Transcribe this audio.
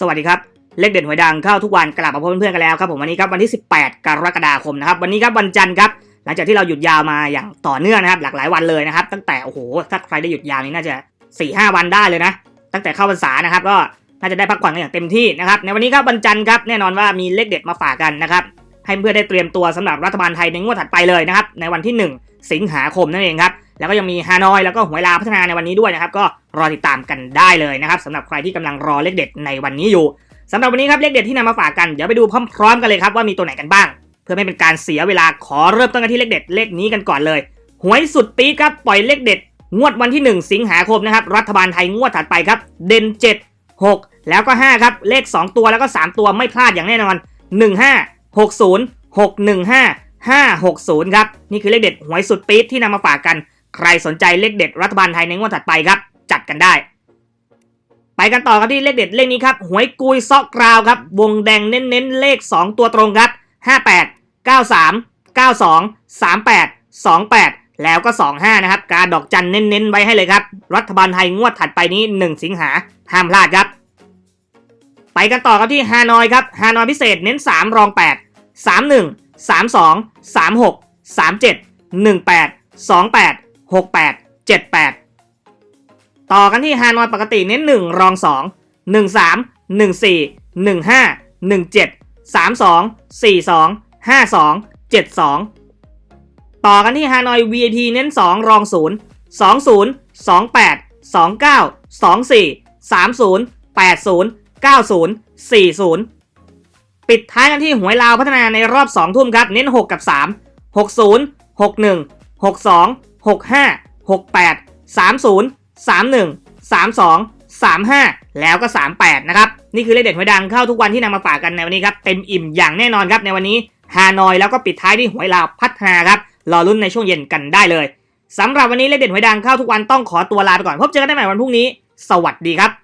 สวัสดีครับ เลขเด็ดหวยดังเข้าทุกวันกลับมาพบเพื่อนๆกันแล้วครับผมวันนี้ครับวันที่ 18 กรกฎาคมนะครับวันนี้ครับวันจันทร์ครับหลังจากที่เราหยุดยาวมาอย่างต่อเนื่องนะครับ หลากหลายวันเลยนะครับ ตั้งแต่โอ้โหถ้าใครได้หยุดยาวนี่น่าจะ4ี่หวันได้เลยนะ ตั้งแต่เข้าพรรษานะครับ ก็น่าจะได้พักผ่อนกันอย่างเต็มที่นะครับในวันนี้ครับวันจันทร์ครับแน่นอนว่ามีเลขเด็ดมาฝากกันนะครับให้เพื่อนได้เตรียมตัวสำหรับรัฐบาลไทยในงวดถัดไปเลยนะครับในวันที่ 1 สิงหาคมนั่นเองครับ แล้วก็ยังมีฮานอยแล้วก็หวยลาพัฒนาในวันนี้ด้วยนะครับ ก็รอติดตามกันได้เลยนะครับสำหรับใครที่กำลังรอเลขเด็ดในวันนี้อยู่สำหรับวันนี้ครับเลขเด็ดที่นำมาฝากกันเดี๋ยวไปดูพร้อมๆกันเลยครับว่ามีตัวไหนกันบ้าง เพื่อไม่เป็นการเสียเวลาขอเริ่มต้นกันที่เลขเด็ดเลขนี้กันก่อนเลยหวยสุดปีครับปล่อยเลขเด็ด งวดวันที่ 1 สิงหาคมนะครับรัฐบาลไทยงวดถัดไปครับ เด่น 7 6 แล้วก็ 5 ครับ เลข 2 ตัวแล้วก็ 3 ตัวไม่พลาดอย่างแน่นอน 15 60 615 560 ครับ นี่คือเลขเด็ดหวยสุดปี๊ดที่นำมาฝากกัน ใครสนใจเลขเด็ดรัฐบาลไทยในงวดถัดไปครับ จัดกันได้ ไปกันต่อกันที่เลขเด็ดเลขนี้ครับ หวยกุยซอกกราวครับ วงแดงเน้นๆเลข 2 ตัวตรงครับ 58 93 92 38 28 แล้วก็ 25 นะครับ การดอกจันเน้นๆ ไว้ให้เลยครับ รัฐบาลไทยงวดถัดไปนี้ 1 สิงหาห้ามพลาดครับ ไปกันต่อกันที่ฮานอยครับฮานอยพิเศษเน้น 3 รอง 8 31 32 36 37 18 28 68 78 ต่อกันที่ฮานอยปกติเน้น 1 รอง 2 13 14 15 17 32 42 52 72 ต่อกันที่ฮานอย VIP เน้น 2 รอง 0 20 28 29 24 30 80 90 40 ปิดท้ายกันที่หวยลาวพัฒนาในรอบ 2 ทุ่มครับ เน้น 6 กับ 3 60 61 62 65 68 30 31 32 35 แล้วก็ 38 นะครับ นี่คือเลขเด็ดหวยดังเข้าทุกวันที่นำมาฝากกันในวันนี้ครับเต็มอิ่มอย่างแน่นอนครับในวันนี้ฮานอยแล้วก็ปิดท้ายที่หวยลาวพัฒนาครับรอรุ่นในช่วงเย็นกันได้เลยสำหรับวันนี้เลขเด็ดหวยดังเข้าทุกวันต้องขอตัวลาไปก่อน พบเจอกันได้ใหม่วันพรุ่งนี้ สวัสดีครับ